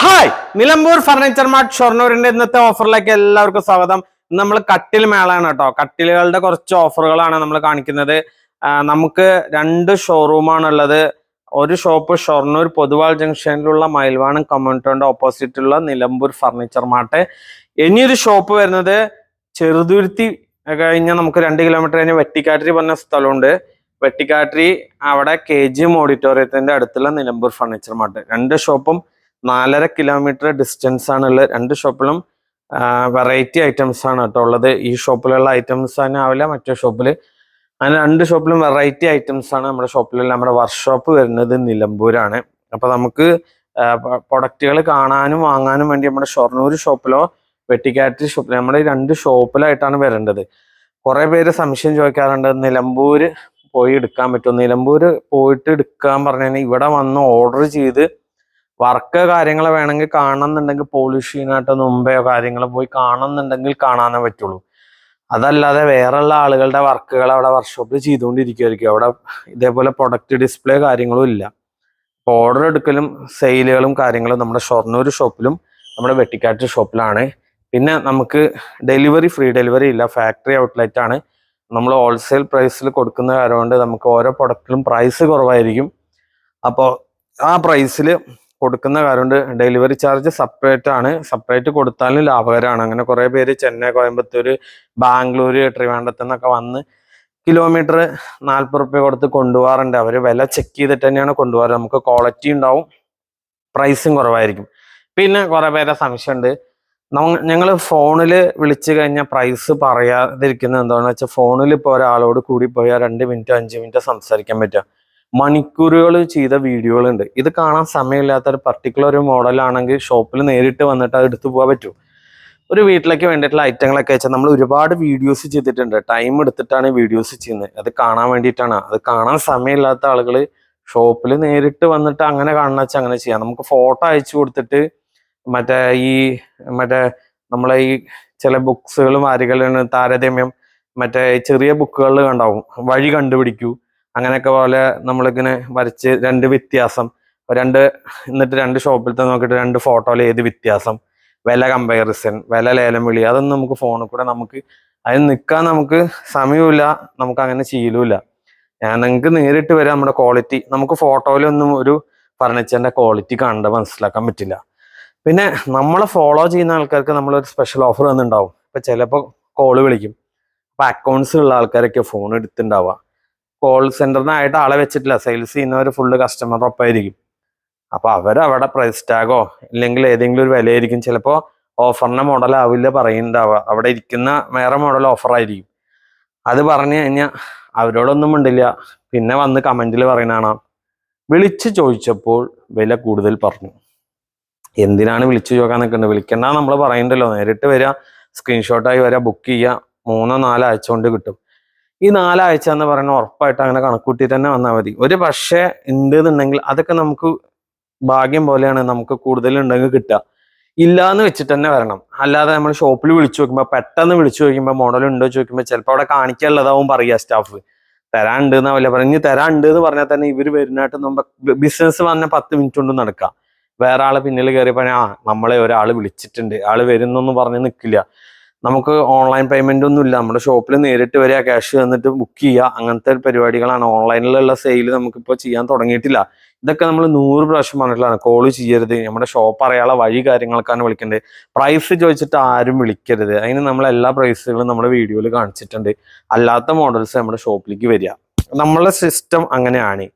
Hi Nilambur furniture mart ഷൊർണൂരിന്റെ ഇന്നത്തെ ഓഫറിലേക്ക് എല്ലാവർക്കും സ്വാഗതം. നമ്മൾ കട്ടിൽ മേളാണ് കേട്ടോ. കട്ടിലുകളുടെ കുറച്ച് ഓഫറുകളാണ് നമ്മൾ കാണിക്കുന്നത്. നമുക്ക് രണ്ട് ഷോറൂമാണ് ഉള്ളത് ഒരു ഷോപ്പ് ഷൊർണൂർ പൊതുവാൾ ജംഗ്ഷനിലുള്ള മയിൽവാണം കമ്മ്യൂണിറ്റിയുടെ ഓപ്പോസിറ്റുള്ള നിലമ്പൂർ ഫർണിച്ചർ മാർട്ട് ഇനിയൊരു ഷോപ്പ് വരുന്നത് ചെറുതുരുത്തി കഴിഞ്ഞാൽ നമുക്ക് രണ്ട് കിലോമീറ്റർ കഴിഞ്ഞ് വെട്ടിക്കാട്ടിരി പറഞ്ഞ സ്ഥലമുണ്ട്. വെട്ടിക്കാട്ടിരി അവിടെ കെ ജി എം ഓഡിറ്റോറിയത്തിന്റെ അടുത്തുള്ള നിലമ്പൂർ ഫർണിച്ചർ മാർട്ട് രണ്ട് ഷോപ്പും നാലര കിലോമീറ്റർ ഡിസ്റ്റൻസ് ആണുള്ള രണ്ട് ഷോപ്പിലും വെറൈറ്റി ഐറ്റംസ് ആണ് കേട്ടോ ഉള്ളത്. ഈ ഷോപ്പിലുള്ള ഐറ്റംസ് തന്നെ ആവില്ല മറ്റേ ഷോപ്പിൽ അങ്ങനെ രണ്ട് ഷോപ്പിലും വെറൈറ്റി ഐറ്റംസ് ആണ് നമ്മുടെ ഷോപ്പിലുള്ള. നമ്മുടെ വർക്ക്ഷോപ്പ് വരുന്നത് നിലമ്പൂരാണ്. അപ്പൊ നമുക്ക് പ്രൊഡക്റ്റുകൾ കാണാനും വാങ്ങാനും വേണ്ടി നമ്മുടെ ഷൊർണൂർ ഷോപ്പിലോ വെട്ടിക്കാറ്റ് ഷോപ്പിലോ നമ്മുടെ രണ്ട് ഷോപ്പിലായിട്ടാണ് വരേണ്ടത്. കുറെ പേര് സംശയം ചോദിക്കാറുണ്ട് നിലമ്പൂർ പോയി എടുക്കാൻ പറ്റുമോ? നിലമ്പൂർ പോയിട്ട് എടുക്കാൻ പറഞ്ഞു ഇവിടെ വന്ന് ഓർഡർ ചെയ്ത് വർക്ക് കാര്യങ്ങൾ വേണമെങ്കിൽ കാണണമെന്നുണ്ടെങ്കിൽ പോളിഷീനായിട്ട് മുമ്പെയോ കാര്യങ്ങൾ പോയി കാണണമെന്നുണ്ടെങ്കിൽ കാണാനേ പറ്റുള്ളൂ. അതല്ലാതെ വേറെയുള്ള ആളുകളുടെ വർക്കുകൾ അവിടെ വർക്ക്ഷോപ്പിൽ ചെയ്തുകൊണ്ടിരിക്കുമായിരിക്കും അവിടെ ഇതേപോലെ പ്രൊഡക്റ്റ് ഡിസ്പ്ലേ കാര്യങ്ങളും ഇല്ല. ഓർഡർ എടുക്കലും സെയിലുകളും കാര്യങ്ങളും നമ്മുടെ ഷൊർണൂർ ഷോപ്പിലും നമ്മുടെ വെട്ടിക്കാട്ട് ഷോപ്പിലാണ്. പിന്നെ നമുക്ക് ഡെലിവറി ഫ്രീ ഡെലിവറി ഇല്ല. ഫാക്ടറി ഔട്ട്ലെറ്റ് ആണ്. നമ്മൾ ഹോൾസെയിൽ പ്രൈസിൽ കൊടുക്കുന്ന കാരണം നമുക്ക് ഓരോ പ്രൊഡക്റ്റിലും പ്രൈസ് കുറവായിരിക്കും. അപ്പോൾ ആ പ്രൈസിൽ കൊടുക്കുന്ന കാര്യമുണ്ട്. ഡെലിവറി ചാർജ് സെപ്പറേറ്റ് ആണ്. സെപ്പറേറ്റ് കൊടുത്താലും ലാഭകരമാണ് അങ്ങനെ കുറേ പേര് ചെന്നൈ കോയമ്പത്തൂർ ബാംഗ്ലൂർ ട്രിവാൻഡ്രത്ത് നിന്നൊക്കെ വന്ന് കിലോമീറ്റർ നാൽപ്പത് റുപ്യ കൊടുത്ത് കൊണ്ടുപോകാറുണ്ട്. അവർ വില ചെക്ക് ചെയ്തിട്ട് തന്നെയാണ് കൊണ്ടുപോകാറ്. നമുക്ക് ക്വാളിറ്റി ഉണ്ടാവും. പ്രൈസും കുറവായിരിക്കും. പിന്നെ കുറേ പേരെ സംശയമുണ്ട്. ഞങ്ങൾ ഫോണിൽ വിളിച്ചു കഴിഞ്ഞാൽ പ്രൈസ് പറയാതിരിക്കുന്നത് എന്താണെന്ന് വെച്ചാൽ ഫോണിൽ ഇപ്പോൾ ഒരാളോട് കൂടി പോയാൽ രണ്ട് മിനിറ്റ് അഞ്ച് മിനിറ്റ് സംസാരിക്കാൻ പറ്റുക. മണിക്കൂറുകൾ ചെയ്ത വീഡിയോകളുണ്ട്. ഇത് കാണാൻ സമയമില്ലാത്ത ഒരു പർട്ടിക്കുലർ ഒരു മോഡലാണെങ്കിൽ ഷോപ്പിൽ നേരിട്ട് വന്നിട്ട് അത് എടുത്തു പോകാൻ പറ്റും ഒരു വീട്ടിലേക്ക് വേണ്ടിയിട്ടുള്ള ഐറ്റങ്ങളൊക്കെ വെച്ചാൽ നമ്മൾ ഒരുപാട് വീഡിയോസ് ചെയ്തിട്ടുണ്ട്. ടൈം എടുത്തിട്ടാണ് വീഡിയോസ് ചെയ്യുന്നത്. അത് കാണാൻ വേണ്ടിയിട്ടാണ്. അത് കാണാൻ സമയമില്ലാത്ത ആളുകൾ ഷോപ്പിൽ നേരിട്ട് വന്നിട്ട് അങ്ങനെ കാണണം വെച്ചാൽ അങ്ങനെ ചെയ്യാം. നമുക്ക് ഫോട്ടോ അയച്ചു കൊടുത്തിട്ട് മറ്റേ ഈ മറ്റേ നമ്മളെ ഈ ചില ബുക്സുകളും വാരികളും താരതമ്യം മറ്റേ ചെറിയ ബുക്കുകളിൽ കണ്ടാവും വഴി കണ്ടുപിടിക്കൂ. അങ്ങനെയൊക്കെ പോലെ നമ്മളിങ്ങനെ വരച്ച് രണ്ട് വ്യത്യാസം. രണ്ട് എന്നിട്ട് രണ്ട് ഷോപ്പിലത്തെ നോക്കിയിട്ട് രണ്ട് ഫോട്ടോയിൽ ഏത് വ്യത്യാസം? വില കമ്പാരിസൺ വില ലേലം വിളി അതൊന്നും നമുക്ക് ഫോണിൽ കൂടെ നമുക്ക് അതിന് നിൽക്കാൻ നമുക്ക് സമയമില്ല നമുക്ക് അങ്ങനെ ചെയ്യലുമില്ല ഞാൻ നിങ്ങൾക്ക് നേരിട്ട് വരാം നമ്മുടെ ക്വാളിറ്റി നമുക്ക് ഫോട്ടോയിലൊന്നും ഒരു ഫർണിച്ചറിന്റെ ക്വാളിറ്റി കണ്ട് മനസ്സിലാക്കാൻ പറ്റില്ല. പിന്നെ നമ്മളെ ഫോളോ ചെയ്യുന്ന ആൾക്കാർക്ക് നമ്മളൊരു സ്പെഷ്യൽ ഓഫർ തന്നിട്ടുണ്ടാവും ഇപ്പൊ ചിലപ്പോൾ കോൾ വിളിക്കും. അപ്പൊ അക്കൗണ്ട്സ് ഉള്ള ആൾക്കാരൊക്കെ ഫോൺ എടുത്തിട്ടുണ്ടാവുക കോൾ സെന്ററിനായിട്ട് ആളെ വെച്ചിട്ടില്ല. സെയിൽസ് ചെയ്യുന്നവർ ഫുള്ള് കസ്റ്റമർ അപ്പോൾ അപ്പൊ അവരവിടെ പ്രൈസ് ടാഗോ ഇല്ലെങ്കിൽ ഏതെങ്കിലും ഒരു വിലയായിരിക്കും. ചിലപ്പോൾ ഓഫറിന്റെ മോഡൽ ആവില്ല പറയുന്നുണ്ടാവുക. അവിടെ ഇരിക്കുന്ന വേറെ മോഡൽ ഓഫർ ആയിരിക്കും. അത് പറഞ്ഞു കഴിഞ്ഞാൽ അവരോടൊന്നും ഉണ്ടില്ല പിന്നെ വന്ന് കമന്റിൽ പറയുന്നതാണ് വിളിച്ച് ചോദിച്ചപ്പോൾ വില കൂടുതൽ പറഞ്ഞു. എന്തിനാണ് വിളിച്ചു ചോദിക്കാൻ നിൽക്കുന്നത് വിളിക്കണ്ട നമ്മൾ പറയണ്ടല്ലോ നേരിട്ട് വരിക സ്ക്രീൻഷോട്ടായി വരിക ബുക്ക് ചെയ്യുക മൂന്നോ നാലോ ആഴ്ച കൊണ്ട് കിട്ടും. ഈ നാലാഴ്ച എന്ന് പറയുന്നത് ഉറപ്പായിട്ട് അങ്ങനെ കണക്കൂട്ടി തന്നെ വന്നാൽ മതി. ഒരു പക്ഷേ ഉണ്ട് എന്നുണ്ടെങ്കിൽ അതൊക്കെ നമുക്ക് ഭാഗ്യം പോലെയാണ് നമുക്ക് കൂടുതൽ ഉണ്ടെങ്കിൽ കിട്ടുക. ഇല്ല എന്ന് വെച്ചിട്ട് തന്നെ വരണം. അല്ലാതെ നമ്മൾ ഷോപ്പിൽ വിളിച്ചു നോക്കുമ്പോൾ പെട്ടെന്ന് വിളിച്ചു നോക്കുമ്പോൾ മോഡൽ ഉണ്ടോ ചോദിക്കുമ്പോൾ ചിലപ്പോൾ അവിടെ കാണിക്കാനുള്ളതാവും പറയുക സ്റ്റാഫ് തരാണ്ട് എന്നാവില്ല പറഞ്ഞ് തരാണ്ട് എന്ന് പറഞ്ഞാൽ തന്നെ ഇവർ വരുന്നതായിട്ട് നമ്മൾ ബിസിനസ് പറഞ്ഞ പത്ത് മിനിറ്റ് കൊണ്ട് നടക്കാം വേറെ ആളെ പിന്നിൽ കയറിയപ്പോൾ ആ നമ്മളെ ഒരാൾ വിളിച്ചിട്ടുണ്ട്. ആൾ വരുന്നൊന്നും പറഞ്ഞ് നിൽക്കില്ല നമുക്ക് ഓൺലൈൻ പേയ്മെന്റ് ഒന്നും ഇല്ല. നമ്മുടെ ഷോപ്പിൽ നേരിട്ട് വരിക ക്യാഷ് തന്നിട്ട് ബുക്ക് ചെയ്യുക അങ്ങനത്തെ പരിപാടികളാണ്. ഓൺലൈനിലുള്ള സെയിൽ നമുക്കിപ്പോൾ ചെയ്യാൻ തുടങ്ങിയിട്ടില്ല. ഇതൊക്കെ നമ്മൾ നൂറ് പ്രാവശ്യം പറഞ്ഞിട്ടുള്ളതാണ്. കോൾ ചെയ്യരുത്. നമ്മുടെ ഷോപ്പ് അറിയാനുള്ള വഴി കാര്യങ്ങൾക്കാണ് വിളിക്കേണ്ടത്. പ്രൈസ് ചോദിച്ചിട്ട് ആരും വിളിക്കരുത്. അതിന് നമ്മൾ എല്ലാ പ്രൈസുകളും നമ്മുടെ വീഡിയോയിൽ കാണിച്ചിട്ടുണ്ട്. അല്ലാത്ത മോഡൽസ് നമ്മുടെ ഷോപ്പിലേക്ക് വരിക. നമ്മളെ സിസ്റ്റം അങ്ങനെയാണ്.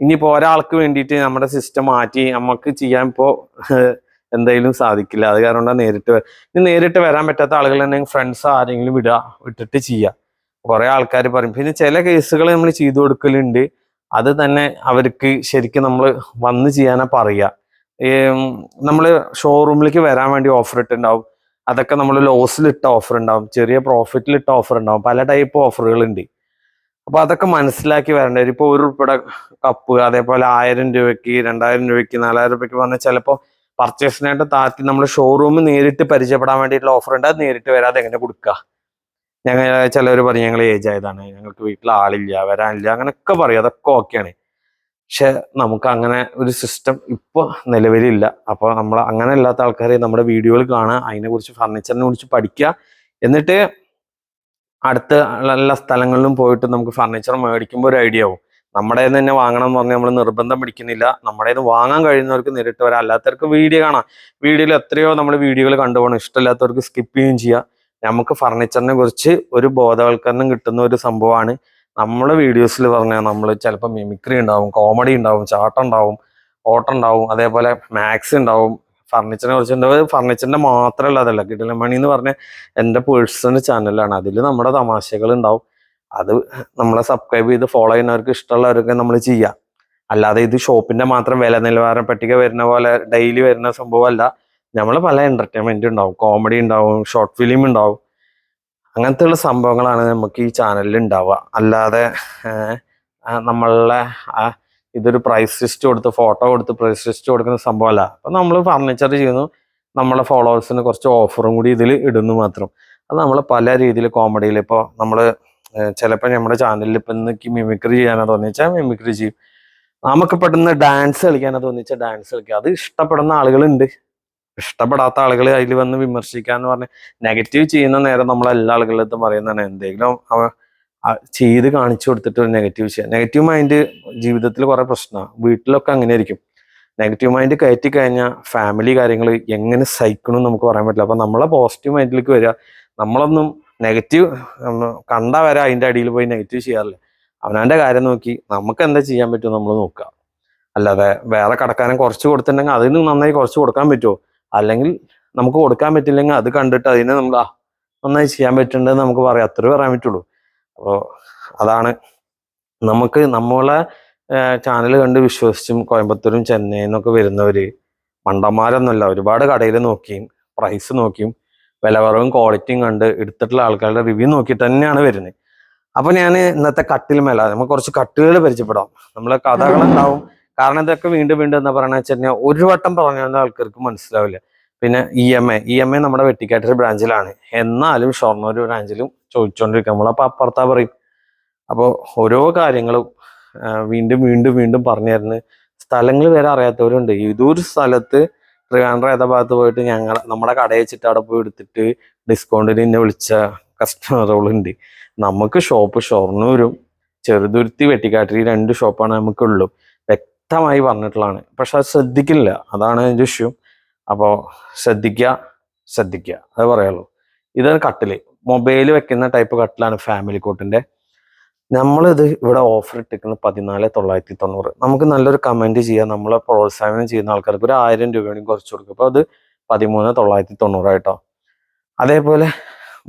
ഇനിയിപ്പോൾ ഒരാൾക്ക് വേണ്ടിയിട്ട് നമ്മുടെ സിസ്റ്റം മാറ്റി നമുക്ക് ചെയ്യാൻ ഇപ്പോ എന്തായാലും സാധിക്കില്ല. അത് കാരണം നേരിട്ട് ഇനി നേരിട്ട് വരാൻ പറ്റാത്ത ആളുകൾ തന്നെ ഫ്രണ്ട്സ് ആരെങ്കിലും വിടുക വിട്ടിട്ട് ചെയ്യുക കുറെ ആൾക്കാർ പറയും. പിന്നെ ചില കേസുകൾ നമ്മൾ ചെയ്തു കൊടുക്കലുണ്ട്. അത് തന്നെ അവർക്ക് ശരിക്കും നമ്മൾ വന്ന് ചെയ്യാനാ പറയുക നമ്മൾ ഷോറൂമിലേക്ക് വരാൻ വേണ്ടി ഓഫർ ഇട്ടുണ്ടാവും. അതൊക്കെ നമ്മൾ ലോസിലിട്ട ഓഫർ ഉണ്ടാവും ചെറിയ പ്രോഫിറ്റിലിട്ട ഓഫർ ഉണ്ടാവും പല ടൈപ്പ് ഓഫറുകൾ ഉണ്ട് അപ്പൊ അതൊക്കെ മനസ്സിലാക്കി വരണ്ടേ. ഇപ്പൊ ഒരു ഉൾപ്പെടെ കപ്പ് അതേപോലെ ആയിരം രൂപയ്ക്ക് രണ്ടായിരം രൂപയ്ക്ക് നാലായിരം രൂപയ്ക്ക് പറഞ്ഞാൽ ചിലപ്പോൾ പർച്ചേസിനായിട്ട് താത്തി നമ്മൾ ഷോറൂം നേരിട്ട് പരിചയപ്പെടാൻ വേണ്ടിയിട്ടുള്ള ഓഫർ ഉണ്ട്. അത് നേരിട്ട് വരാതെ എങ്ങനെ കൊടുക്കുക ഞങ്ങൾ ചിലവർ പറഞ്ഞു ഞങ്ങൾ ഏജ് ആയതാണ്. ഞങ്ങൾക്ക് വീട്ടിൽ ആളില്ല വരാനില്ല അങ്ങനെയൊക്കെ പറയും. അതൊക്കെ ഓക്കെയാണ് പക്ഷെ നമുക്ക് അങ്ങനെ ഒരു സിസ്റ്റം ഇപ്പോൾ നിലവിലില്ല. അപ്പോൾ നമ്മൾ അങ്ങനെ ഇല്ലാത്ത ആൾക്കാരെ നമ്മുടെ വീഡിയോകൾ കാണുക അതിനെക്കുറിച്ച് ഫർണിച്ചറിനെ കുറിച്ച് പഠിക്കുക. എന്നിട്ട് അടുത്ത എല്ലാ സ്ഥലങ്ങളിലും പോയിട്ട് നമുക്ക് ഫർണിച്ചർ മേടിക്കുമ്പോൾ ഒരു ഐഡിയ ആവും. നമ്മുടെ തന്നെ വാങ്ങണം എന്ന് പറഞ്ഞാൽ നമ്മൾ നിർബന്ധം പിടിക്കുന്നില്ല. നമ്മുടെ വാങ്ങാൻ കഴിയുന്നവർക്ക് നേരിട്ട് വരാം. അല്ലാത്തവർക്ക് വീഡിയോ കാണാം. വീഡിയോയിൽ എത്രയോ നമ്മൾ വീഡിയോകൾ കണ്ടുപോകണം ഇഷ്ടമില്ലാത്തവർക്ക് സ്കിപ്പ് ചെയ്യുകയും ചെയ്യാം. നമുക്ക് ഫർണിച്ചറിനെ കുറിച്ച് ഒരു ബോധവൽക്കരണം കിട്ടുന്ന ഒരു സംഭവമാണ്. നമ്മളെ വീഡിയോസിൽ പറഞ്ഞാൽ നമ്മൾ ചിലപ്പോൾ മിമിക്രി ഉണ്ടാവും കോമഡി ഉണ്ടാവും ചാട്ടം ഉണ്ടാവും ഓട്ടം ഉണ്ടാവും അതേപോലെ മാത്സ് ഉണ്ടാവും. ഫർണിച്ചറിനെ കുറിച്ച് ഉണ്ടാവും ഫർണിച്ചറിന്റെ മാത്രമല്ല അതല്ല കിടിലമണി എന്ന് പറഞ്ഞ എന്റെ പേഴ്സണൽ ചാനലാണ് അതിൽ നമ്മുടെ തമാശകൾ ഉണ്ടാവും. അത് നമ്മളെ സബ്സ്ക്രൈബ് ചെയ്ത് ഫോളോ ചെയ്യുന്നവർക്ക് ഇഷ്ടമുള്ളവരൊക്കെ നമ്മൾ ചെയ്യാം. അല്ലാതെ ഇത് ഷോപ്പിന്റെ മാത്രം വില നിലവാരം പട്ടിക വരുന്ന പോലെ ഡെയിലി വരുന്ന സംഭവമല്ല. നമ്മൾ പല എന്റർടൈൻമെന്റ് ഉണ്ടാവും. കോമഡി ഉണ്ടാവും ഷോർട്ട് ഫിലിം ഉണ്ടാവും. അങ്ങനത്തെ ഉള്ള സംഭവങ്ങളാണ് നമുക്ക് ഈ ചാനലിൽ ഉണ്ടാവുക. അല്ലാതെ നമ്മളെ ഇതൊരു പ്രൈസ് ലിസ്റ്റ് കൊടുത്ത് ഫോട്ടോ കൊടുത്ത് പ്രൈസ് ലിസ്റ്റ് കൊടുക്കുന്ന സംഭവമല്ല. അപ്പൊ നമ്മൾ ഫർണിച്ചർ ചെയ്യുന്നു. നമ്മളെ ഫോളോവേഴ്സിന് കുറച്ച് ഓഫറും കൂടി ഇതിൽ ഇടുന്നു മാത്രം. അത് നമ്മൾ പല രീതിയിൽ കോമഡിയിൽ ഇപ്പോൾ നമ്മൾ ചിലപ്പോൾ നമ്മുടെ ചാനലിൽ ഇപ്പം ഇന്നേക്ക് മിമിക്രി ചെയ്യാനാ തോന്നിച്ചാൽ മിമിക്രി ചെയ്യും. നമുക്ക് പെട്ടെന്ന് ഡാൻസ് കളിക്കാനാ തോന്നിച്ചാൽ ഡാൻസ് കളിക്കുക അത് ഇഷ്ടപ്പെടുന്ന ആളുകളുണ്ട്. ഇഷ്ടപ്പെടാത്ത ആളുകൾ അതിൽ വന്ന് വിമർശിക്കാന്ന് പറഞ്ഞ് നെഗറ്റീവ് ചെയ്യുന്ന നേരം നമ്മൾ എല്ലാ അടുത്തും പറയുന്നതാണ്. എന്തെങ്കിലും ചെയ്ത് കാണിച്ചു കൊടുത്തിട്ട് നെഗറ്റീവ് ചെയ്യാം. നെഗറ്റീവ് മൈൻഡ് ജീവിതത്തിൽ കുറെ പ്രശ്നമാണ് വീട്ടിലൊക്കെ അങ്ങനെ ആയിരിക്കും നെഗറ്റീവ് മൈൻഡ് കയറ്റി കഴിഞ്ഞാൽ ഫാമിലി കാര്യങ്ങൾ എങ്ങനെ സഹിക്കണം നമുക്ക് പറയാൻ പറ്റില്ല. അപ്പൊ നമ്മളെ പോസിറ്റീവ് മൈൻഡിലേക്ക് വരിക നമ്മളൊന്നും നെഗറ്റീവ് കണ്ടാ വരെ അതിന്റെ അടിയിൽ പോയി നെഗറ്റീവ് ചെയ്യാറില്ല. അവനവന്റെ കാര്യം നോക്കി നമുക്ക് എന്താ ചെയ്യാൻ പറ്റുമോ നമ്മൾ നോക്കുക. അല്ലാതെ വേറെ കടക്കാരൻ കുറച്ച് കൊടുത്തിട്ടുണ്ടെങ്കിൽ അതിന് നന്നായി കുറച്ച് കൊടുക്കാൻ പറ്റുമോ? അല്ലെങ്കിൽ നമുക്ക് കൊടുക്കാൻ പറ്റില്ലെങ്കിൽ അത് കണ്ടിട്ട് അതിനെ നമ്മൾ ആ നന്നായി ചെയ്യാൻ പറ്റുന്നുണ്ടെന്ന് നമുക്ക് പറയാം. അത്രേ പറയാൻ പറ്റുള്ളൂ. അപ്പോൾ അതാണ് നമുക്ക് നമ്മളെ ചാനൽ കണ്ട് വിശ്വസിച്ചും കോയമ്പത്തൂരും ചെന്നൈയിൽ നിന്നൊക്കെ വരുന്നവർ മണ്ടന്മാരൊന്നുമല്ല. ഒരുപാട് കടയിൽ നോക്കിയും പ്രൈസ് നോക്കിയും വില കുറവും ക്വാളിറ്റിയും കണ്ട് എടുത്തിട്ടുള്ള ആൾക്കാരുടെ റിവ്യൂ നോക്കിയിട്ട് തന്നെയാണ് വരുന്നത് അപ്പൊ ഞാൻ ഇന്നത്തെ കട്ടിൽ മേല നമുക്ക് കുറച്ച് കട്ടുകൾ പരിചയപ്പെടാം. നമ്മളെ കഥകളുണ്ടാവും കാരണം ഇതൊക്കെ വീണ്ടും വീണ്ടും എന്താ പറയുക വെച്ചാൽ ഒരു വട്ടം പറഞ്ഞാൽ ആൾക്കാർക്ക് മനസ്സിലാവില്ല. പിന്നെ E M A E M A നമ്മുടെ വെട്ടിക്കാട്ടൊരു ബ്രാഞ്ചിലാണ് എന്നാലും ഷൊർണൂർ ബ്രാഞ്ചിലും ചോദിച്ചുകൊണ്ടിരിക്കും നമ്മളപ്പോൾ അപ്പുറത്താ പറയും. അപ്പോൾ ഓരോ കാര്യങ്ങളും വീണ്ടും വീണ്ടും വീണ്ടും പറഞ്ഞു തരുന്ന സ്ഥലങ്ങൾ വരെ അറിയാത്തവരുണ്ട്. ഇതൊരു സ്ഥലത്ത് ട്രിവാൻഡ്രം ഏതാ ഭാഗത്ത് പോയിട്ട് ഞങ്ങൾ നമ്മുടെ കടയിൽ വെച്ചിട്ട് അവിടെ പോയി എടുത്തിട്ട് ഡിസ്കൗണ്ടിന് എന്നെ വിളിച്ച കസ്റ്റമറുകളുണ്ട് നമുക്ക് ഷോപ്പ് ഷൊർണൂരും ചെറുതുരുത്തി വെട്ടിക്കാട്ടിരി രണ്ട് ഷോപ്പാണ് നമുക്കുള്ളൂ. വ്യക്തമായി പറഞ്ഞിട്ടുള്ളതാണ്. പക്ഷെ അത് ശ്രദ്ധിക്കില്ല. അതാണ് എന്റെ ഇഷ്യൂ അപ്പോൾ ശ്രദ്ധിക്കുക ശ്രദ്ധിക്കുക അത് പറയുള്ളൂ ഇതാണ് കട്ടിൽ. മൊബൈൽ വെക്കുന്ന ടൈപ്പ് കട്ടിലാണ് ഫാമിലി കോട്ടിന്റെ നമ്മളിത് ഇവിടെ ഓഫർ ഇട്ടിരിക്കുന്നത് പതിനാല് തൊള്ളായിരത്തി തൊണ്ണൂറ്. നമുക്ക് നല്ലൊരു കമന്റ് ചെയ്യാം. നമ്മളെ പ്രോത്സാഹനം ചെയ്യുന്ന ആൾക്കാർക്ക് ഒരു ആയിരം രൂപയാണ് കുറച്ച് കൊടുക്കും. അപ്പോൾ അത് പതിമൂന്ന് തൊള്ളായിരത്തി തൊണ്ണൂറായിട്ടോ അതേപോലെ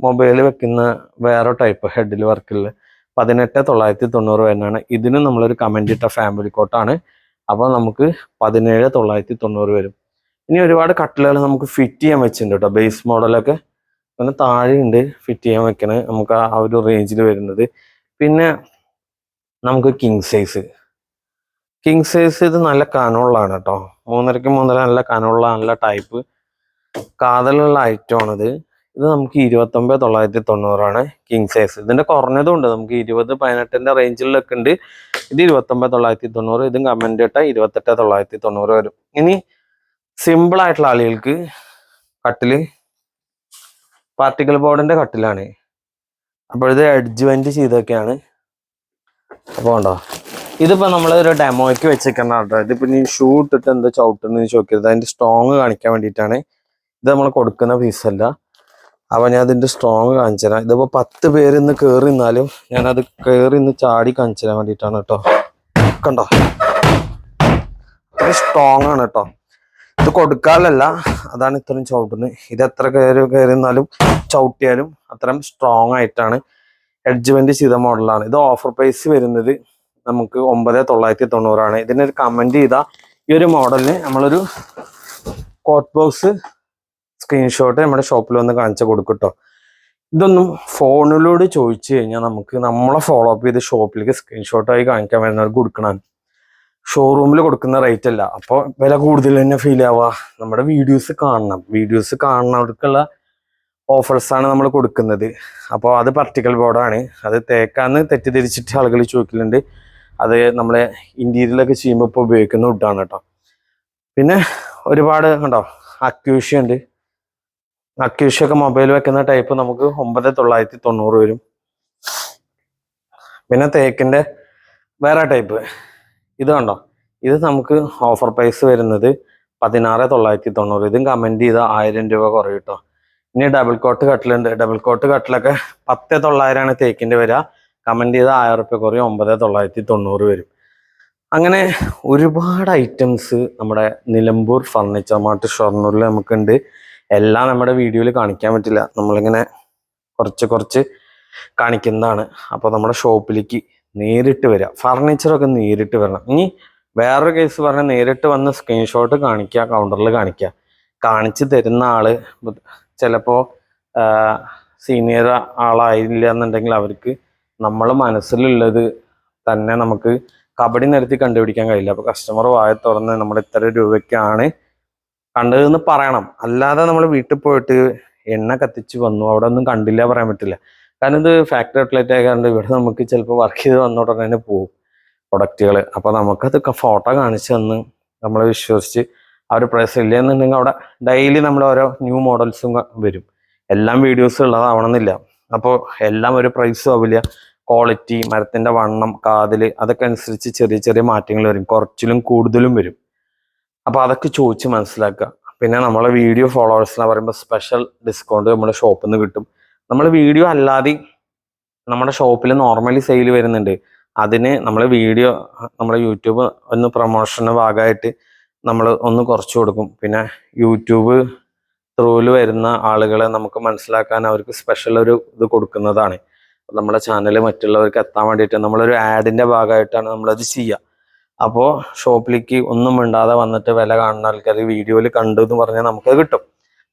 മൊബൈൽ വെക്കുന്ന വേറെ ടൈപ്പ് ഹെഡിൽ വർക്കിൽ പതിനെട്ട് തൊള്ളായിരത്തി തൊണ്ണൂറ് വരുന്നതാണ്. ഇതിന് നമ്മളൊരു കമന്റ് ഇട്ട ഫാമിലി കോട്ടാണ് അപ്പോൾ നമുക്ക് പതിനേഴ് തൊള്ളായിരത്തി തൊണ്ണൂറ് വരും. ഇനി ഒരുപാട് കട്ടിലുകൾ നമുക്ക് ഫിറ്റ് ചെയ്യാൻ വെച്ചിട്ടുണ്ട് കേട്ടോ ബേസ് മോഡലൊക്കെ പിന്നെ താഴെയുണ്ട്. ഫിറ്റ് ചെയ്യാൻ വെക്കണത് നമുക്ക് ആ ഒരു റേഞ്ചിൽ വരുന്നത് പിന്നെ നമുക്ക് കിങ് സൈസ് കിങ് സൈസ് ഇത് നല്ല കനമുള്ളതാണ് കേട്ടോ മൂന്നരയ്ക്ക് മൂന്നര നല്ല കനമുള്ള നല്ല ടൈപ്പ് കാതലുള്ള ഐറ്റം ആണിത്. ഇത് നമുക്ക് ഇരുപത്തൊമ്പത് തൊള്ളായിരത്തി തൊണ്ണൂറാണ് കിങ് സൈസ് ഇതിന്റെ കുറഞ്ഞതും ഉണ്ട് നമുക്ക് ഇരുപത് പതിനെട്ടിന്റെ റേഞ്ചിലൊക്കെ ഉണ്ട്. ഇത് ഇരുപത്തൊമ്പത് തൊള്ളായിരത്തി തൊണ്ണൂറ് ഇതും കമന്റ് ഇട്ടാൽ ഇരുപത്തെട്ട് തൊള്ളായിരത്തി തൊണ്ണൂറ് വരും. ഇനി സിമ്പിൾ ആയിട്ടുള്ള ആളുകൾക്ക് കട്ടിൽ പാർട്ടിക്കൽ ബോർഡിന്റെ കട്ടിലാണ് അപ്പോൾ ഇത് അഡ്ജ്മെന്റ് ചെയ്തൊക്കെയാണ്. അപ്പോൾ ഉണ്ടോ ഇതിപ്പോൾ നമ്മൾ ഒരു ഡെമോയ്ക്ക് വെച്ചേക്കുന്ന കേട്ടോ ഇതിപ്പോൾ നീ ഷൂ ഇട്ടിട്ട് എന്താ ചവിട്ടുന്ന ചോദിക്കരുത്. അതിന്റെ സ്ട്രോങ് കാണിക്കാൻ വേണ്ടിയിട്ടാണ്. ഇത് നമ്മൾ കൊടുക്കുന്ന പീസല്ല അപ്പോൾ ഞാൻ അതിന്റെ സ്ട്രോങ് കാണിച്ചു തരാം. ഇതിപ്പോൾ പത്ത് പേര് ഇന്ന് കയറി നിന്നാലും ഞാനത് കയറി ഇന്ന് ചാടി കാണിച്ചു തരാൻ വേണ്ടിയിട്ടാണ് കേട്ടോ. കണ്ടോ? സ്ട്രോങ് ആണ് കേട്ടോ. ഇത് കൊടുക്കാനല്ല. അതാണ് ഇത്രയും ചവിട്ടുന്നത്. ഇത് എത്ര കയറി കയറി നിന്നാലും ചവിട്ടിയാലും അത്രയും സ്ട്രോങ് ആയിട്ടാണ് എഡ്ജ്മെന്റ് ചെയ്ത മോഡലാണ് ഇത് ഓഫർ പ്രൈസ് വരുന്നത് നമുക്ക് ഒമ്പത് തൊള്ളായിരത്തി തൊണ്ണൂറാണ്. ഇതിനൊരു കമന്റ് ചെയ്ത ഈ ഒരു മോഡലിന് നമ്മളൊരു കോട്ട് ബോക്സ് സ്ക്രീൻഷോട്ട് നമ്മുടെ ഷോപ്പിൽ വന്ന് കാണിച്ചു കൊടുക്കട്ടോ ഇതൊന്നും ഫോണിലൂടെ ചോദിച്ചു കഴിഞ്ഞാൽ നമുക്ക് നമ്മളെ ഫോളോ അപ്പ് ചെയ്ത് ഷോപ്പിലേക്ക് സ്ക്രീൻഷോട്ടായി കാണിക്കാൻ വരുന്നവർക്ക് കൊടുക്കണം ഷോറൂമിൽ കൊടുക്കുന്ന റേറ്റ് അല്ല. അപ്പോൾ വില കൂടുതൽ തന്നെ ഫീൽ ആവുക. നമ്മുടെ വീഡിയോസ് കാണണം. വീഡിയോസ് കാണുന്നവർക്കുള്ള ഓഫേഴ്സ് ആണ് നമ്മൾ കൊടുക്കുന്നത്. അപ്പോൾ അത് പർട്ടിക്കൽ ബോർഡാണ് അത് തേക്കാന്ന് തെറ്റിദ്ധരിച്ചിട്ട് ആളുകൾ ചോദിക്കലുണ്ട്. അത് നമ്മളെ ഇന്റീരിയലൊക്കെ ചെയ്യുമ്പോൾ ഇപ്പോൾ ഉപയോഗിക്കുന്ന വുഡാണ് കേട്ടോ പിന്നെ ഒരുപാട് ഉണ്ടോ? അക്യൂഷ്യ ഉണ്ട്. അക്യൂഷ്യൊക്കെ മൊബൈൽ വെക്കുന്ന ടൈപ്പ് നമുക്ക് ഒമ്പത് തൊള്ളായിരത്തി തൊണ്ണൂറ് വരും. പിന്നെ തേക്കിന്റെ വേറെ ടൈപ്പ് ഇത് കണ്ടോ? ഇത് നമുക്ക് ഓഫർ പ്രൈസ് വരുന്നത് പതിനാറ് തൊള്ളായിരത്തി തൊണ്ണൂറ്. ഇതും കമന്റ് ചെയ്ത ആയിരം രൂപ കുറയും കേട്ടോ ഇനി ഡബിൾ കോട്ട് കട്ടിലുണ്ട് ഡബിൾ കോട്ട് കട്ടിലൊക്കെ പത്ത് തൊള്ളായിരമാണ് തേക്കിന്റെ വരിക കമന്റ് ചെയ്ത ആയിരം റുപ്യ കുറയും ഒമ്പത് തൊള്ളായിരത്തി തൊണ്ണൂറ് വരും. അങ്ങനെ ഒരുപാട് ഐറ്റംസ് നമ്മുടെ നിലമ്പൂർ ഫർണിച്ചർ മാർട്ട് ഷൊർണൂരിൽ നമുക്കുണ്ട്. എല്ലാം നമ്മുടെ വീഡിയോയിൽ കാണിക്കാൻ പറ്റില്ല. നമ്മളിങ്ങനെ കുറച്ച് കുറച്ച് കാണിക്കുന്നതാണ്. അപ്പോൾ നമ്മുടെ ഷോപ്പിലേക്ക് നേരിട്ട് വരിക ഫർണിച്ചറൊക്കെ നേരിട്ട് വരണം. ഇനി വേറൊരു കേസ് പറഞ്ഞാൽ നേരിട്ട് വന്ന് സ്ക്രീൻഷോട്ട് കാണിക്കുക കൗണ്ടറിൽ കാണിക്കുക കാണിച്ചു തരുന്ന ആൾ ചിലപ്പോൾ സീനിയർ ആളായില്ല എന്നുണ്ടെങ്കിൽ അവർക്ക് നമ്മൾ മനസ്സിലുള്ളത് തന്നെ നമുക്ക് കബഡി നിരത്തി കണ്ടുപിടിക്കാൻ കഴിയില്ല. അപ്പോൾ കസ്റ്റമർ വായ തുറന്ന് നമ്മൾ ഇത്ര രൂപയ്ക്കാണ് കണ്ടതെന്ന് പറയണം. അല്ലാതെ നമ്മൾ വീട്ടിൽ പോയിട്ട് എണ്ണ കത്തിച്ച് വന്നു. അവിടെ ഒന്നും കണ്ടില്ല പറയാൻ പറ്റില്ല. കാരണം ഇത് ഫാക്ടറി ഔട്ട്ലെറ്റ് ആയതുകൊണ്ട് ഇവിടെ നമുക്ക് ചിലപ്പോൾ വർക്ക് ചെയ്ത് വന്ന ഉടനെ തന്നെ പോകും പ്രൊഡക്റ്റുകൾ അപ്പോൾ നമുക്കത് ഫോട്ടോ കാണിച്ച് തന്ന് നമ്മളെ വിശ്വസിച്ച് ആ ഒരു പ്രൈസ് ഇല്ല എന്നുണ്ടെങ്കിൽ അവിടെ ഡെയിലി നമ്മൾ ഓരോ ന്യൂ മോഡൽസും വരും. എല്ലാം വീഡിയോസ് ഉള്ളതാവണമെന്നില്ല. അപ്പോൾ എല്ലാം ഒരു പ്രൈസും ആവില്ല ക്വാളിറ്റി മരത്തിന്റെ വണ്ണം കാതിൽ അതൊക്കെ അനുസരിച്ച് ചെറിയ ചെറിയ മാറ്റങ്ങൾ വരും. കുറച്ചിലും കൂടുതലും വരും. അപ്പോൾ അതൊക്കെ ചോദിച്ച് മനസ്സിലാക്കുക. പിന്നെ നമ്മളെ വീഡിയോ ഫോളോവേഴ്സ് എന്ന് പറയുമ്പോൾ സ്പെഷ്യൽ ഡിസ്കൗണ്ട് നമ്മുടെ ഷോപ്പിൽ നിന്ന് കിട്ടും. നമ്മൾ വീഡിയോ അല്ലാതെ നമ്മുടെ ഷോപ്പിൽ നോർമലി സെയിൽ വരുന്നുണ്ട്. അതിന് നമ്മൾ വീഡിയോ നമ്മുടെ യൂട്യൂബ് ഒന്ന് പ്രൊമോഷന്റെ ഭാഗമായിട്ട് നമ്മൾ ഒന്ന് കുറച്ച് കൊടുക്കും. പിന്നെ യൂട്യൂബ് ത്രൂവിൽ വരുന്ന ആളുകളെ നമുക്ക് മനസ്സിലാക്കാൻ അവർക്ക് സ്പെഷ്യൽ ഒരു ഇത് കൊടുക്കുന്നതാണ്. നമ്മുടെ ചാനൽ മറ്റുള്ളവർക്ക് എത്താൻ വേണ്ടിയിട്ട് നമ്മളൊരു ആഡിന്റെ ഭാഗമായിട്ടാണ് നമ്മളത് ചെയ്യുക. അപ്പോൾ ഷോപ്പിലേക്ക് ഒന്നും മിണ്ടാതെ വന്നിട്ട് വില കാണുന്ന ആൾക്കാർ വീഡിയോയിൽ കണ്ടു എന്ന് പറഞ്ഞാൽ നമുക്കത് കിട്ടും.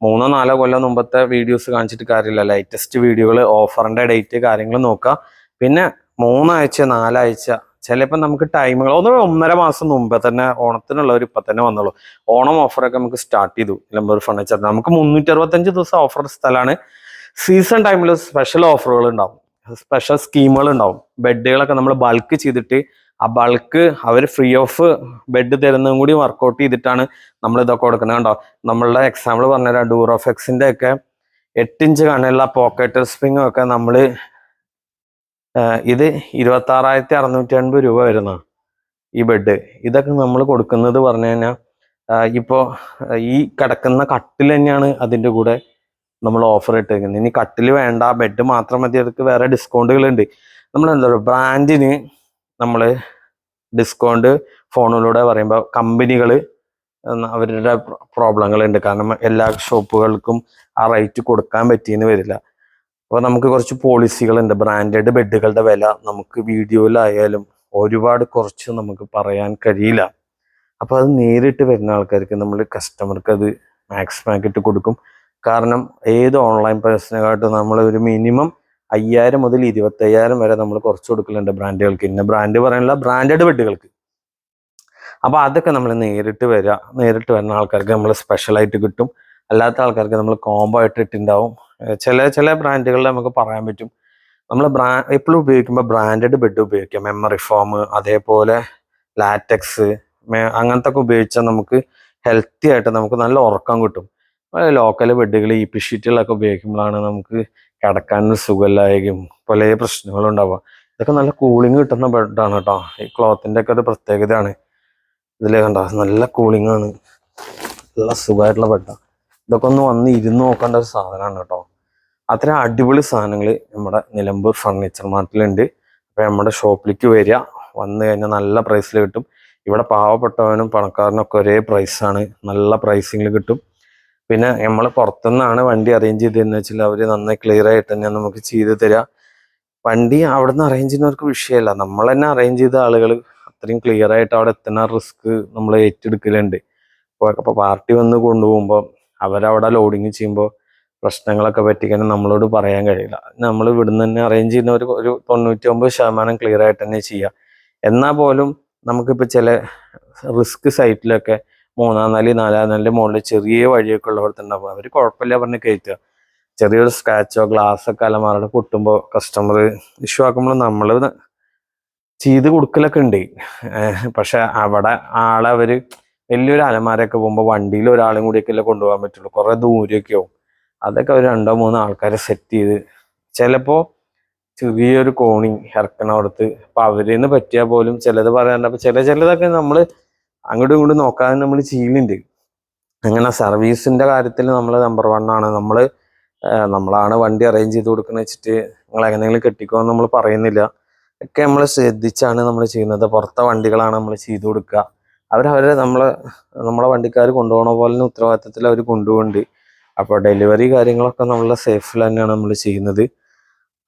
മൂന്നോ നാലോ കൊല്ലം മുമ്പത്തെ വീഡിയോസ് കാണിച്ചിട്ട് കാര്യമില്ല. ലേറ്റസ്റ്റ് വീഡിയോകൾ ഓഫറിന്റെ ഡേറ്റ് കാര്യങ്ങൾ നോക്കുക പിന്നെ മൂന്നാഴ്ച നാലാഴ്ച ചിലപ്പോൾ നമുക്ക് ടൈമുകൾ ഒന്ന് ഒന്നര മാസം മുമ്പേ തന്നെ ഓണത്തിനുള്ളവർ ഇപ്പം തന്നെ വന്നോളൂ. ഓണം ഓഫറൊക്കെ നമുക്ക് സ്റ്റാർട്ട് ചെയ്തു. നിലമ്പൂർ ഫർണിച്ചർ നമുക്ക് മുന്നൂറ്റി അറുപത്തഞ്ച് ദിവസം ഓഫർ സ്ഥലമാണ് സീസൺ ടൈമിൽ സ്പെഷ്യൽ ഓഫറുകൾ ഉണ്ടാവും. സ്പെഷ്യൽ സ്കീമുകൾ ഉണ്ടാവും. ബെഡുകളൊക്കെ നമ്മൾ ബൾക്ക് ചെയ്തിട്ട് ആ ബൾക്ക് അവർ ഫ്രീ ഓഫ് ബെഡ് തരുന്നതും കൂടി വർക്കൗട്ട് ചെയ്തിട്ടാണ് നമ്മൾ ഇതൊക്കെ കൊടുക്കുന്നത് കണ്ടോ? നമ്മളുടെ എക്സാമ്പിൾ പറഞ്ഞുതരാം. ഡൂറോഫെക്സിന്റെ ഒക്കെ എട്ട് ഇഞ്ച് കണ്ണുള്ള പോക്കറ്റ് സ്പ്രിങ്ങും ഒക്കെ നമ്മൾ ഇത് ഇരുപത്തി ആറായിരത്തി അറുന്നൂറ്റി അൻപത് രൂപ വരുന്ന ഈ ബെഡ് ഇതൊക്കെ നമ്മൾ കൊടുക്കുന്നത് പറഞ്ഞു കഴിഞ്ഞാൽ ഇപ്പോൾ ഈ കിടക്കുന്ന കട്ടിൽ തന്നെയാണ് അതിന്റെ കൂടെ നമ്മൾ ഓഫർ ഇട്ടേക്കുന്നത്. ഇനി കട്ടിൽ വേണ്ട ബെഡ് മാത്രം മതി അതൊക്കെ വേറെ ഡിസ്കൗണ്ടുകളുണ്ട് നമ്മൾ എന്താ പറയുക ബ്രാൻഡിന് നമ്മൾ ഡിസ്കൗണ്ട് ഫോണിലൂടെ പറയുമ്പോൾ കമ്പനികൾ അവരുടെ പ്രോബ്ലങ്ങൾ ഉണ്ട് കാരണം എല്ലാ ഷോപ്പുകൾക്കും ആ റേറ്റ് കൊടുക്കാൻ പറ്റിയെന്ന് വരില്ല. അപ്പോൾ നമുക്ക് കുറച്ച് പോളിസികളുണ്ട് ബ്രാൻഡഡ് ബെഡുകളുടെ വില നമുക്ക് വീഡിയോയിലായാലും ഒരുപാട് കുറച്ച് നമുക്ക് പറയാൻ കഴിയില്ല. അപ്പോൾ അത് നേരിട്ട് വരുന്ന ആൾക്കാർക്ക് നമ്മൾ കസ്റ്റമർക്ക് അത് മാക്സിമം ആക്കിയിട്ട് കൊടുക്കും. കാരണം ഏത് ഓൺലൈൻ പേഴ്സണുമായിട്ട് നമ്മൾ ഒരു മിനിമം അയ്യായിരം മുതൽ ഇരുപത്തയ്യായിരം വരെ നമ്മൾ കുറച്ച് കൊടുക്കലുണ്ട് ബ്രാൻഡുകൾക്ക് ഇന്ന ബ്രാൻഡ് പറയാനുള്ള ബ്രാൻഡഡ് ബെഡുകൾക്ക് അപ്പൊ അതൊക്കെ നമ്മൾ നേരിട്ട് വരിക നേരിട്ട് വരുന്ന ആൾക്കാർക്ക് നമ്മൾ സ്പെഷ്യലായിട്ട് കിട്ടും. അല്ലാത്ത ആൾക്കാർക്ക് നമ്മൾ കോംബോ ആയിട്ട് ഇട്ടുണ്ടാവും. ചില ചില ബ്രാൻഡുകളിൽ നമുക്ക് പറയാൻ പറ്റും. നമ്മൾ ബ്രാ എപ്പോഴും ഉപയോഗിക്കുമ്പോൾ ബ്രാൻഡഡ് ബെഡ് ഉപയോഗിക്കാം. മെമ്മറി ഫോം അതേപോലെ ലാറ്റക്സ് അങ്ങനത്തെ ഒക്കെ ഉപയോഗിച്ചാൽ നമുക്ക് ഹെൽത്തി ആയിട്ട് നമുക്ക് നല്ല ഉറക്കം കിട്ടും. ലോക്കൽ ബെഡുകൾ ഈ പിഷീറ്റുകളൊക്കെ ഉപയോഗിക്കുമ്പോഴാണ് നമുക്ക് കിടക്കാൻ സുഖമില്ലായകം പല പ്രശ്നങ്ങളും ഉണ്ടാവുക ഇതൊക്കെ നല്ല കൂളിങ് കിട്ടുന്ന ബെഡാണ് കേട്ടോ ഈ ക്ലോത്തിന്റെ ഒക്കെ ഒരു പ്രത്യേകതയാണ്. ഇതിൽ കണ്ട? നല്ല കൂളിംഗ് ആണ്. നല്ല സുഖമായിട്ടുള്ള ബെഡാണ് ഇതൊക്കെ ഒന്ന് വന്ന് ഇരുന്ന് നോക്കേണ്ട ഒരു സാധനമാണ് കേട്ടോ അത്ര അടിപൊളി സാധനങ്ങൾ നമ്മുടെ നിലമ്പൂർ ഫർണിച്ചർ മാർട്ടിലുണ്ട് അപ്പോൾ നമ്മുടെ ഷോപ്പിലേക്ക് വരിക. വന്നു കഴിഞ്ഞാൽ നല്ല പ്രൈസിൽ കിട്ടും. ഇവിടെ പാവപ്പെട്ടവനും പണക്കാരനും ഒക്കെ ഒരേ പ്രൈസാണ് നല്ല പ്രൈസിങ്ങിൽ കിട്ടും. പിന്നെ നമ്മൾ പുറത്തുനിന്നാണ് വണ്ടി അറേഞ്ച് ചെയ്തതെന്ന് വെച്ചാൽ അവർ നന്നായി ക്ലിയർ ആയിട്ട് തന്നെ നമുക്ക് ചെയ്ത് തരിക വണ്ടി അവിടെ നിന്ന് അറേഞ്ച് ചെയ്യുന്നവർക്ക് വിഷയമല്ല നമ്മൾ തന്നെ അറേഞ്ച് ചെയ്ത ആളുകൾ അത്രയും ക്ലിയർ ആയിട്ട് അവിടെ എത്തുന്ന റിസ്ക് നമ്മൾ ഏറ്റെടുക്കലുണ്ട്. അപ്പോൾ പാർട്ടി വന്ന് കൊണ്ടുപോകുമ്പോൾ അവരവിടെ ലോഡിങ് ചെയ്യുമ്പോൾ പ്രശ്നങ്ങളൊക്കെ പറ്റിക്കാൻ നമ്മളോട് പറയാൻ കഴിയില്ല. നമ്മൾ ഇവിടുന്ന് തന്നെ അറേഞ്ച് ചെയ്യുന്ന ഒരു ഒരു തൊണ്ണൂറ്റി ഒമ്പത് ശതമാനം ക്ലിയർ ആയിട്ട് തന്നെ ചെയ്യുക എന്നാൽ പോലും നമുക്കിപ്പോൾ ചില റിസ്ക് സൈറ്റിലൊക്കെ മൂന്നാം നാല് നാലാം നാലിന്റെ മുകളിൽ ചെറിയ വഴിയൊക്കെ ഉള്ളവർക്ക് ഉണ്ടാവും. അവർ കുഴപ്പമില്ല പറഞ്ഞ് കയറ്റുക. ചെറിയൊരു സ്ക്രാച്ചോ ഗ്ലാസ് ഒക്കെ അലമാറയുടെ പൊട്ടുമ്പോൾ കസ്റ്റമർ ഇഷ്യൂ ആക്കുമ്പോൾ നമ്മൾ ചെയ്ത് കൊടുക്കലൊക്കെ ഉണ്ട്. പക്ഷെ അവിടെ ആളെ അവർ വലിയൊരു അലമാരൊക്കെ പോകുമ്പോൾ വണ്ടിയിൽ ഒരാളും കൂടിയൊക്കെ അല്ലേ കൊണ്ടുപോകാൻ പറ്റുള്ളൂ. കുറെ ദൂരെയൊക്കെ ആവും. അതൊക്കെ ഒരു രണ്ടോ മൂന്നോ ആൾക്കാരെ സെറ്റ് ചെയ്ത് ചിലപ്പോൾ ചെറിയൊരു കോണി അപ്പോൾ അപ്പൊ അവരിന്ന് പറ്റിയാൽ പോലും ചിലത് പറയാറുണ്ട്. അപ്പൊ ചില ചിലതൊക്കെ നമ്മൾ അങ്ങോട്ടും ഇങ്ങോട്ടും നോക്കാതെ നമ്മൾ ചെയ്യുന്നുണ്ട് അങ്ങനെ സർവീസിന്റെ കാര്യത്തിൽ നമ്മൾ നമ്പർ വൺ ആണ്. നമ്മൾ നമ്മളാണ് വണ്ടി അറേഞ്ച് ചെയ്ത് കൊടുക്കുന്നത് വെച്ചിട്ട് നിങ്ങൾ എങ്ങനെയെങ്കിലും കെട്ടിക്കോ എന്ന് നമ്മൾ പറയുന്നില്ല. ഒക്കെ നമ്മൾ ശ്രദ്ധിച്ചാണ് നമ്മൾ ചെയ്യുന്നത്. പുറത്തെ വണ്ടികളാണ് നമ്മൾ ചെയ്തു കൊടുക്കുക അവരവരെ നമ്മളെ നമ്മളെ വണ്ടിക്കാർ കൊണ്ടുപോകണ പോലെ ഉത്തരവാദിത്തത്തിൽ അവർ കൊണ്ടുപോകുന്നുണ്ട്. അപ്പോൾ ഡെലിവറി കാര്യങ്ങളൊക്കെ നമ്മളെ സേഫിൽ തന്നെയാണ് നമ്മൾ ചെയ്യുന്നത്.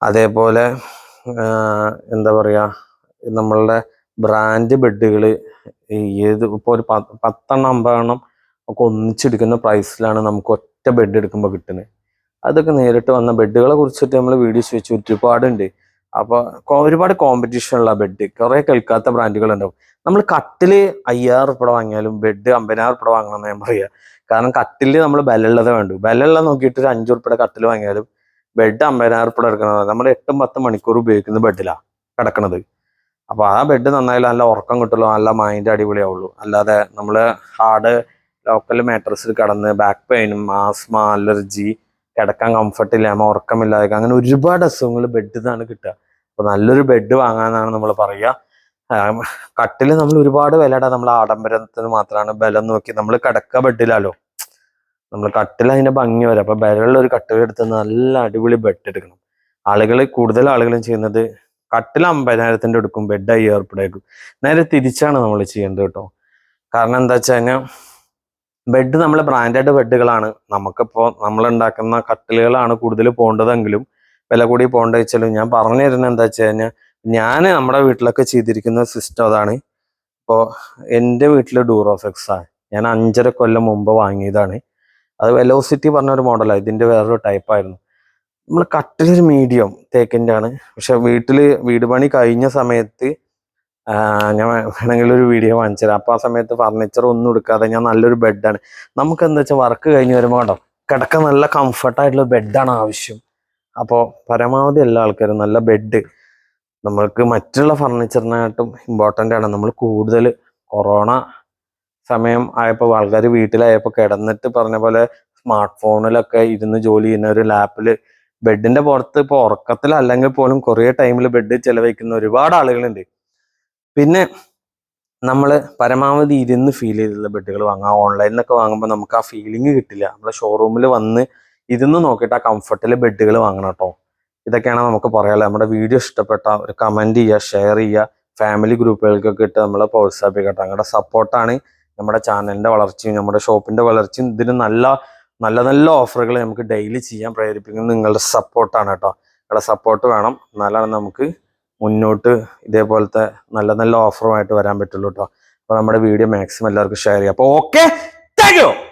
അതേപോലെ എന്താ പറയുക നമ്മളുടെ ബ്രാൻഡ് ബെഡുകൾ ഏത് ഇപ്പോൾ ഒരു പത്തെണ്ണം അമ്പതെണ്ണം ഒക്കെ ഒന്നിച്ചെടുക്കുന്ന പ്രൈസിലാണ് നമുക്ക് ഒറ്റ ബെഡ് എടുക്കുമ്പോൾ കിട്ടുന്നത് അതൊക്കെ നേരിട്ട് വന്ന ബെഡുകളെ കുറിച്ചിട്ട് നമ്മൾ വീഡിയോസ് വെച്ച് ഒരുപാടുണ്ട്. അപ്പോൾ ഒരുപാട് കോമ്പറ്റീഷൻ ഉള്ള ബെഡ് കുറേ കേൾക്കാത്ത ബ്രാൻഡുകൾ ഉണ്ടാവും. നമ്മൾ കട്ടിൽ അയ്യായിരം റുപ്യ വാങ്ങിയാലും ബെഡ് അമ്പതിനായിരം റുപ്യ വാങ്ങണം ഞാൻ പറയുക കാരണം കട്ടിൽ നമ്മൾ ബലമുള്ളത് വേണ്ടു. ബലമുള്ള നോക്കിയിട്ട് ഒരു അഞ്ചു റുപ്യയുടെ കട്ടിൽ വാങ്ങിയാലും ബെഡ് അമ്പതിനായിരം റുപ്യ എടുക്കണം നമ്മൾ എട്ടും പത്തും മണിക്കൂർ ഉപയോഗിക്കുന്ന ബെഡിലാണ് കിടക്കണത്. അപ്പൊ ആ ബെഡ് നന്നായാലും നല്ല ഉറക്കം കിട്ടുള്ളൂ നല്ല മൈൻഡ് അടിപൊളിയാവുള്ളൂ. അല്ലാതെ നമ്മൾ ഹാർഡ് ലോക്കൽ മാട്രസിൽ കിടന്ന് ബാക്ക് പെയിനും ആസ്മ അലർജി കിടക്കാൻ കംഫർട്ട് ഇല്ലായ്മ ഉറക്കമില്ലാതെ അങ്ങനെ ഒരുപാട് അസുഖങ്ങൾ ബെഡ് നിന്നാണ് കിട്ടുക. അപ്പോൾ നല്ലൊരു ബെഡ് വാങ്ങാനാണ് നമ്മൾ പറയുക. കട്ടിൽ നമ്മൾ ഒരുപാട് വിലയുടെ. നമ്മൾ ആഡംബരത്തിന് മാത്രമാണ് ബലം നോക്കി നമ്മൾ കിടക്ക ബെഡിലാലോ നമ്മൾ കട്ടിൽ അതിന്റെ ഭംഗി വരാം. അപ്പൊ ബലമുള്ള ഒരു കട്ടിൽ എടുത്ത് നല്ല അടിപൊളി ബെഡ് എടുക്കണം. ആളുകൾ കൂടുതൽ ആളുകളും ചെയ്യുന്നത് കട്ടിൽ അമ്പതിനായിരത്തിന്റെ എടുക്കും ബെഡ് അയ്യായിരം എടുക്കും നേരെ തിരിച്ചാണ് നമ്മൾ ചെയ്യേണ്ടത് കേട്ടോ. കാരണം എന്താ വെച്ച് കഴിഞ്ഞാൽ ബെഡ് നമ്മൾ ബ്രാൻഡഡ് ബെഡുകളാണ് നമുക്കിപ്പോൾ നമ്മൾ ഉണ്ടാക്കുന്ന കട്ടിലുകളാണ് കൂടുതൽ പോകേണ്ടതെങ്കിലും വില കൂടി പോകേണ്ടത് വെച്ചാലും ഞാൻ പറഞ്ഞു തരുന്നത് എന്താ വെച്ച് കഴിഞ്ഞാൽ ഞാൻ നമ്മുടെ വീട്ടിലൊക്കെ ചെയ്തിരിക്കുന്ന സിസ്റ്റം അതാണ്. ഇപ്പോൾ എന്റെ വീട്ടിൽ ഡൂറോഫെക്സ് ആണ്. ഞാൻ അഞ്ചര കൊല്ലം മുമ്പ് വാങ്ങിയതാണ്. അത് വെലോസിറ്റി പറഞ്ഞൊരു മോഡലാണ് ഇതിന്റെ വേറൊരു ടൈപ്പ് ആയിരുന്നു. നമ്മൾ കട്ടിലൊരു മീഡിയം തേക്കിന്റെ ആണ് പക്ഷെ വീട്ടിൽ വീട് പണി കഴിഞ്ഞ സമയത്ത് ഞാൻ വേണമെങ്കിൽ ഒരു വീഡിയോ വാങ്ങിച്ചു തരാം അപ്പോൾ ആ സമയത്ത് ഫർണിച്ചർ ഒന്നും എടുക്കാതെ ഞാൻ നല്ലൊരു ബെഡാണ് നമുക്ക് എന്താ വെച്ചാൽ വർക്ക് കഴിഞ്ഞ് വരുമ്പോൾ കേട്ടോ കിടക്കാൻ നല്ല കംഫർട്ടായിട്ടുള്ള ബെഡാണ് ആവശ്യം. അപ്പോൾ പരമാവധി എല്ലാ ആൾക്കാരും നല്ല ബെഡ് നമ്മൾക്ക് മറ്റുള്ള ഫർണിച്ചറിനായിട്ടും ഇമ്പോർട്ടന്റ് ആണ്. നമ്മൾ കൂടുതൽ കൊറോണ സമയം ആയപ്പോൾ ആൾക്കാർ വീട്ടിലായപ്പോൾ കിടന്നിട്ട് പറഞ്ഞ പോലെ സ്മാർട്ട് ഫോണിലൊക്കെ ഇരുന്ന് ജോലി ചെയ്യുന്ന ഒരു ലാപ്പിൽ ബെഡിന്റെ പുറത്ത് ഇപ്പോൾ ഉറക്കത്തിലല്ലെങ്കിൽ പോലും കുറേ ടൈമിൽ ബെഡ് ചെലവഴിക്കുന്ന ഒരുപാട് ആളുകളുണ്ട്. പിന്നെ നമ്മൾ പരമാവധി ഇരുന്ന് ഫീൽ ചെയ്തുള്ള ബെഡുകൾ വാങ്ങാം ഓൺലൈനിൽ നിന്നൊക്കെ വാങ്ങുമ്പോൾ നമുക്ക് ആ ഫീലിംഗ് കിട്ടില്ല. നമ്മൾ ഷോറൂമിൽ വന്ന് ഇരുന്ന് നോക്കിയിട്ട് ആ കംഫർട്ടിൽ ബെഡുകൾ വാങ്ങണം കേട്ടോ ഇതൊക്കെയാണ് നമുക്ക് പറയാനുള്ളത്. നമ്മുടെ വീഡിയോ ഇഷ്ടപ്പെട്ട ഒരു കമന്റ് ചെയ്യുക ഷെയർ ചെയ്യുക. ഫാമിലി ഗ്രൂപ്പുകൾക്കൊക്കെ ഇട്ട് നമ്മളെ പ്രോത്സാഹിപ്പിക്കട്ടെ. നിങ്ങളുടെ സപ്പോർട്ടാണ് നമ്മുടെ ചാനലിന്റെ വളർച്ചയും നമ്മുടെ ഷോപ്പിന്റെ വളർച്ചയും. ഇതിന് നല്ല നല്ല നല്ല ഓഫറുകൾ നമുക്ക് ഡെയിലി ചെയ്യാൻ പ്രേരിപ്പിക്കുന്നത് നിങ്ങളുടെ സപ്പോർട്ടാണ് കേട്ടോ. നിങ്ങളുടെ സപ്പോർട്ട് വേണം. എന്നാലാണ് നമുക്ക് മുന്നോട്ട് ഇതേപോലത്തെ നല്ല നല്ല ഓഫറുമായിട്ട് വരാൻ പറ്റുള്ളൂ കേട്ടോ. അപ്പോൾ നമ്മുടെ വീഡിയോ മാക്സിമം എല്ലാവർക്കും ഷെയർ ചെയ്യാം. അപ്പോൾ ഓക്കെ താങ്ക്